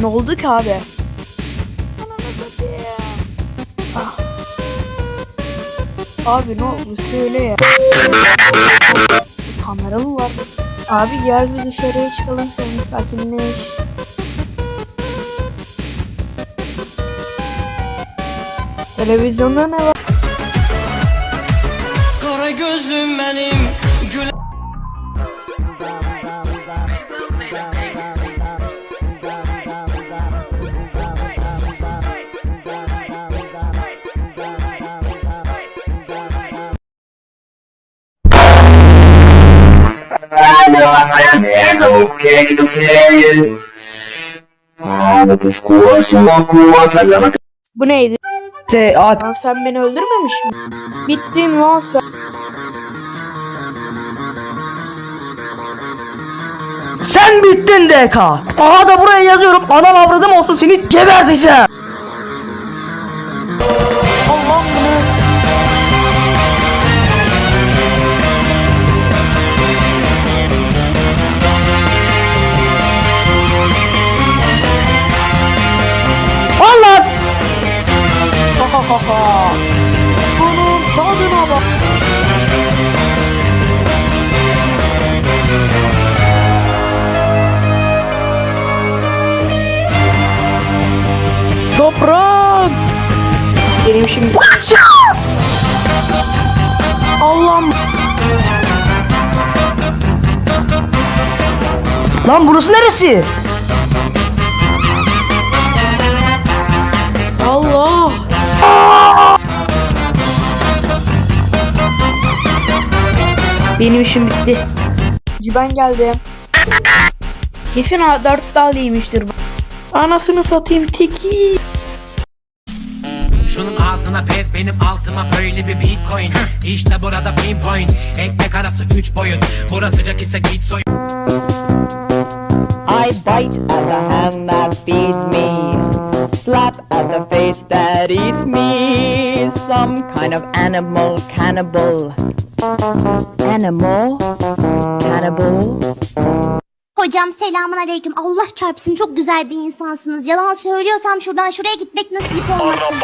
Ne oldu ki abi? Ah. Abi ne oldu söyle ya. Kamera mı var? Abi gel bir dışarıya çıkalım bir sakinleş. Televizyonda ne var? Kara gözlüm benim Bu neydi? Seyahat. Lan sen beni öldürmemiş mi? Bittin lan sen. Sen bittin DK. Aha da buraya yazıyorum. Anam avradım olsun seni geberteceğim. Ha. Bunun tadına bak. Toprak. Benim şimdi Allah'ım. Lan burası neresi? Allah. Benim işim bitti. Ben geldim. Kesin dört dalıymıştır bu. Anasını satayım teki. Şunun ağzına pes benim altıma böyle bir bitcoin İşte burada pinpoint Ekmek arası üç boyut Burası sıcak ise git soyun I bite at the hand that feeds me, slap at the face that eats me. Some kind of animal cannibal. Animal cannibal. Hocam selamun aleyküm. Allah çarpsın çok güzel bir insansınız. Yalan söylüyorsam şuradan şuraya gitmek nasip olmasın.